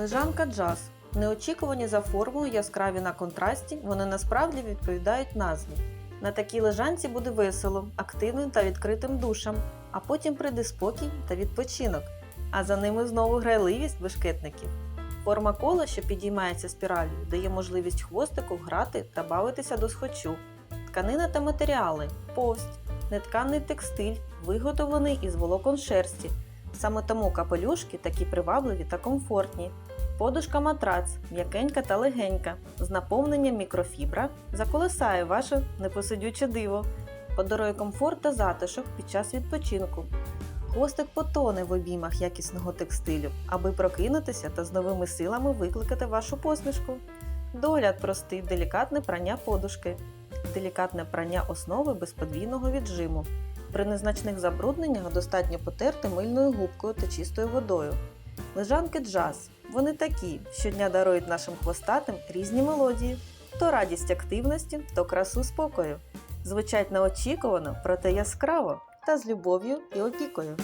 Лежанка джаз. Неочікувані за формою, яскраві на контрасті, вони насправді відповідають назві. На такій лежанці буде весело, активним та відкритим душам, а потім прийде спокій та відпочинок. А за ними знову грайливість бешкетників. Форма кола, що підіймається спіраллю, дає можливість хвостику грати та бавитися до схочу. Тканина та матеріали повсть, нетканий текстиль, виготовлений із волокон шерсті. Саме тому капелюшки такі привабливі та комфортні. Подушка матрац, м'якенька та легенька, з наповненням мікрофібра, заколисає ваше непосидюче диво, подарує комфорт та затишок під час відпочинку. Хвостик потоне в обіймах якісного текстилю, аби прокинутися та з новими силами викликати вашу посмішку. Догляд простий, делікатне прання подушки, делікатне прання основи без подвійного віджиму. При незначних забрудненнях достатньо потерти мильною губкою та чистою водою. Лежанки джаз. Вони такі, щодня дарують нашим хвостатим різні мелодії, то радість активності, то красу спокою. Звучать неочікувано, проте яскраво та з любов'ю і опікою.